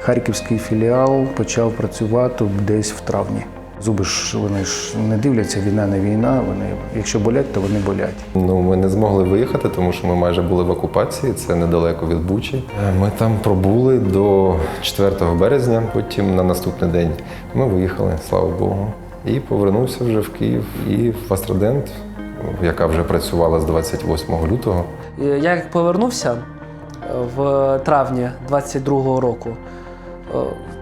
Харківський філіал почав працювати десь в травні. Зуби ж вони ж не дивляться, війна не війна. Вони, якщо болять, то вони болять. Ну, ми не змогли виїхати, тому що ми майже були в окупації. Це недалеко від Бучі. Е, Ми там пробули до 4 березня. Потім на наступний день ми виїхали, слава Богу. І повернувся вже в Київ і в Астрадент, яка вже працювала з 28 лютого. Е, Я як повернувся е, в травні 22-го року.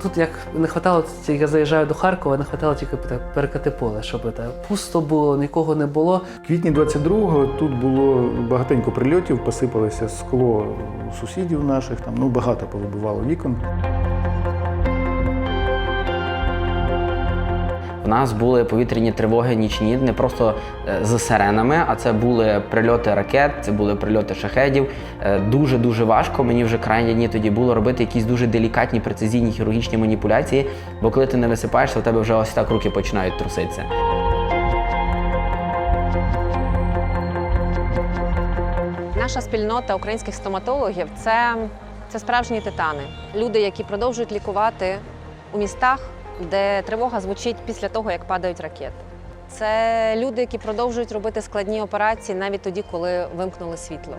Тут як не хватало, я заїжджаю до Харкова, не хватало тільки так перекати поле, щоб та пусто було, нікого не було. В квітні 22-го тут було багатенько прильотів, посипалося скло сусідів наших, там ну багато повибивало вікон. Нас були повітряні тривоги нічні, не просто е, з сиренами, а це були прильоти ракет, це були прильоти шахедів. Дуже дуже важко. Мені вже крайні дні тоді було робити якісь дуже делікатні, прецизійні хірургічні маніпуляції. Бо коли ти не висипаєшся, у тебе вже ось так руки починають труситися. Наша спільнота українських стоматологів це, це справжні титани. Люди, які продовжують лікувати у містах, де тривога звучить після того, як падають ракети. Це люди, які продовжують робити складні операції навіть тоді, коли вимкнули світло.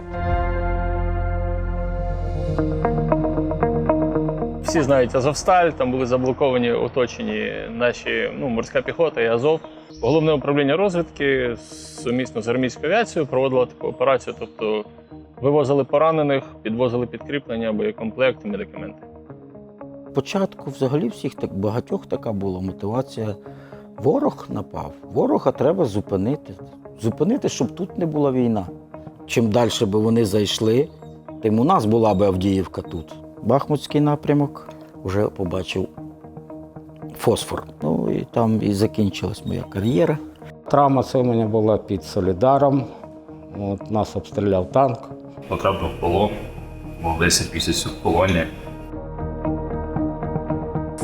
Всі знають Азовсталь, там були заблоковані, оточені наші ну, морська піхота і Азов. Головне управління розвідки сумісно з армійською авіацією проводило таку операцію, тобто вивозили поранених, підвозили підкріплення, боєкомплекти, медикаменти. Спочатку взагалі всіх так багатьох така була мотивація. Ворог напав. Ворога треба зупинити. Зупинити, щоб тут не була війна. Чим далі би вони зайшли, тим у нас була би Авдіївка тут. Бахмутський напрямок вже побачив фосфор. Ну і там і закінчилась моя кар'єра. Травма це у мене була під Солідаром. От, нас обстріляв танк. потрапив в полон, був 10 місяців в полоні.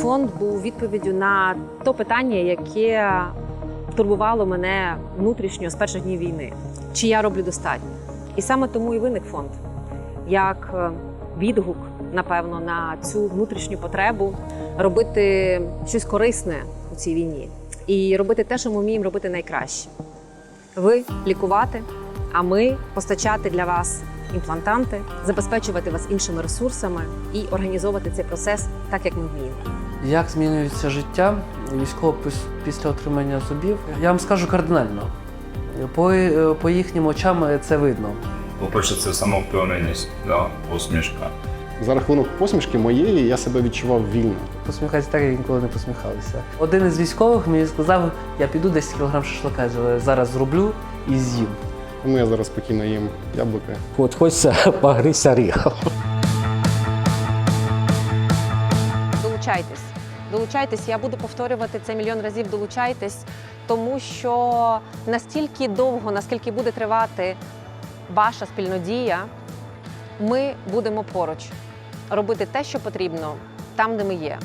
Фонд був відповіддю на то питання, яке турбувало мене внутрішньо з перших днів війни. Чи я роблю достатньо? І саме тому і виник фонд як е, відгук, напевно, на цю внутрішню потребу робити щось корисне у цій війні і робити те, що ми вміємо робити найкраще. Ви лікувати, а ми постачати для вас імплантанти, забезпечувати вас іншими ресурсами і організовувати цей процес так, як ми вміємо. Як змінюється життя військово піс- після отримання зубів? Я вам скажу кардинально. По, е, по їхнім очам це видно. По-перше, це самовпевненість, да, посмішка. За рахунок посмішки моєї я себе відчував вільно. Посміхатися так, як ніколи не посміхалися. Один із військових мені сказав, я піду 10 кг шашлика зараз зроблю і з'їм. Тому я зараз спокійно їм яблука. От хочеться погрися оріхом. Долучайтесь, я буду повторювати це мільйон разів. Долучайтесь, тому що настільки довго, наскільки буде тривати ваша спільнодія, ми будемо поруч робити те, що потрібно там, де ми є.